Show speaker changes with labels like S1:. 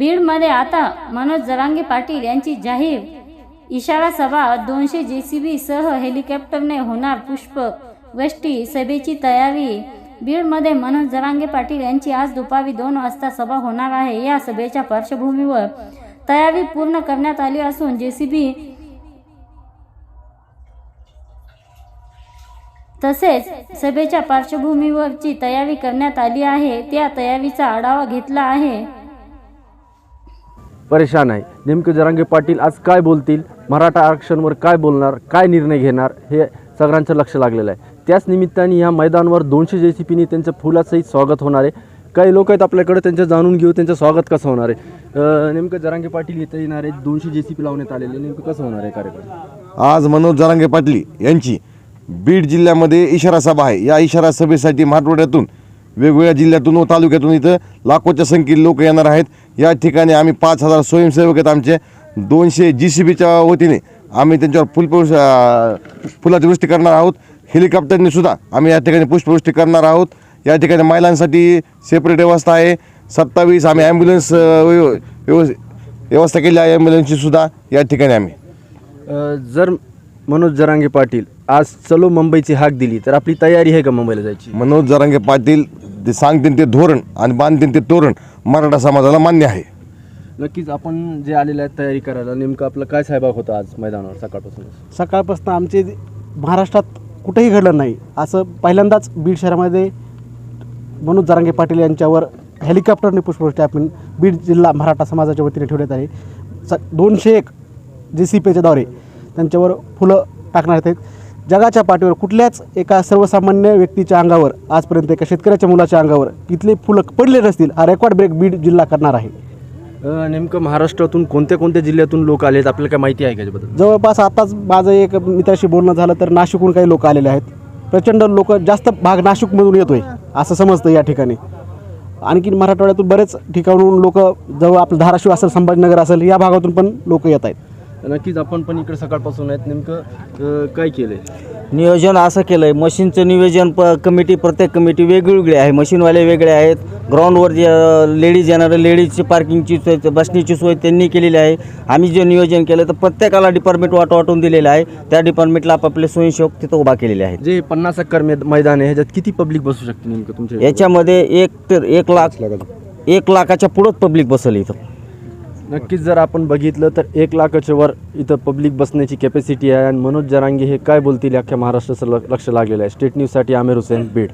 S1: बीडमध्ये आता मनोज जरांगे पाटील यांची जाहीर. इशारा सभा दोनशे जे सी बी सह हेलिकॉप्टरने होणार पुष्पवृष्टी सभेची तयारी. बीडमध्ये मनोज जरांगे पाटील यांची आज दुपारी दोन वाजता सभा होणार आहे. या सभेच्या पार्श्वभूमीवर तयारी पूर्ण करण्यात आली असून जे सी बी तसेच सभेच्या पार्श्वभूमीवरची तयारी करण्यात आली आहे. त्या तयारीचा आढावा घेतला आहे.
S2: परेशान आहे. नेमके जरांगे पाटील आज काय बोलतील? मराठा आरक्षणवर काय बोलणार? काय निर्णय घेणार? हे सगळ्यांचं लक्ष लागलेलं आहे. त्याच निमित्ताने या मैदानावर दोनशे जे सी पीनी त्यांचं फुलाचंही स्वागत होणार आहे. काही लोक आहेत आपल्याकडे त्यांचं जाणून घेऊ त्यांचं स्वागत कसं होणार आहे? नेमकं जरांगे पाटील इथं येणार आहेत. दोनशे जे सी पी लावण्यात आलेले नेमकं कसं होणार आहे कार्यक्रम?
S3: आज मनोज जरांगे पाटील यांची बीड जिल्ह्यामध्ये इशारा सभा आहे. या इशारा सभेसाठी माठवड्यातून वेगवेगळ्या जिल्ह्यातून व तालुक्यातून इथं लाखोच्या संख्येने लोक येणार आहेत. या ठिकाणी आम्ही पाच हजार स्वयंसेवक आहेत आमचे. दोनशे जी सी बीच्या वतीने आम्ही त्यांच्यावर फुलपुष फुलाची वृष्टी करणार आहोत. हेलिकॉप्टरने सुद्धा आम्ही या ठिकाणी पुष्पवृष्टी करणार आहोत. या ठिकाणी महिलांसाठी सेपरेट व्यवस्था आहे. सत्तावीस आम्ही ॲम्ब्युलन्स व्यवस्था केली आहे. ॲम्ब्युलन्सची सुद्धा या ठिकाणी आम्ही.
S2: जर मनोज जरांगे पाटील आज चलो मुंबईची हाक दिली. तर आपली तयारी आहे का मुंबईला जायची?
S3: मनोज जरांगे पाटील ते सांगतील ते धोरण आणि बांधतील ते तोरण मराठा समाजाला मान्य आहे.
S2: नक्कीच आपण जे आलेले आहेत तयारी करायला नेमकं आपलं काय सहभाग होता आज मैदानावर सकाळपासून?
S4: सकाळपासून आमचे महाराष्ट्रात कुठेही घडलं नाही. असं पहिल्यांदाच बीड शहरामध्ये मनोज जारांगे पाटील यांच्यावर हेलिकॉप्टरने पुष्पवृष्टी आपण बीड जिल्हा मराठा समाजाच्या वतीने ठेवण्यात आली. स दोनशे एक जे सी पीच्याद्वारे त्यांच्यावर फुलं टाकण्यात आहेत. जगाच्या पाठीवर कुठल्याच एका सर्वसामान्य व्यक्तीच्या अंगावर आजपर्यंत एका शेतकऱ्याच्या मुलाच्या अंगावर इथले फुलं पडले नसतील हा रेकॉर्ड ब्रेक बीड जिल्हा करणार आहे.
S2: नेमकं महाराष्ट्रातून कोणत्या कोणत्या जिल्ह्यातून लोक आलेत आपल्याला काय माहिती आहे का याच्याबद्दल?
S4: जवळपास आताच माझं एक मित्राशी बोलणं झालं तर नाशिकहून काही लोक आलेले आहेत. प्रचंड लोक जास्त भाग नाशिकमधून येतोय असं समजतं या ठिकाणी. आणखीन मराठवाड्यातून बरेच ठिकाणून लोक जवळ आपलं धाराशिव असेल संभाजीनगर असेल या भागातून पण लोक येत आहेत.
S2: नक्कीच आपण पण इकडे सकाळपासून आहेत. नेमकं काय केलंय?
S5: नियोजन असं केलं आहे मशीनचं नियोजन प कमिटी प्रत्येक कमिटी वेगवेगळी आहे. मशीनवाले वेगळे आहेत. ग्राउंडवर जे लेडीज येणार लेडीजची पार्किंगची सोय बसण्याची सोय त्यांनी केलेली आहे. आम्ही जे नियोजन केलं तर प्रत्येकाला डिपार्टमेंट वाट वाटून दिलेलं आहे. त्या डिपार्टमेंटला आपापले स्वयंसेवक तिथं उभा केलेले आहेत.
S2: जे पन्नास एकर मैद- मैदान आहे ह्याच्यात किती पब्लिक बसू शकते नेमकं तुमच्या
S5: याच्यामध्ये एक तर एक लाख एक लाखाच्या पुढंच पब्लिक बसलं इथं.
S2: नक्कीच जर आपण बघितलं तर एक लाखाच्या वर इथं पब्लिक बसण्याची कॅपॅसिटी आहे. आणि मनोज जरांगे हे काय बोलतील अख्ख्या महाराष्ट्राचं लक्ष लागलेलं आहे. स्टेट न्यूजसाठी आमिर हुसेन बीड.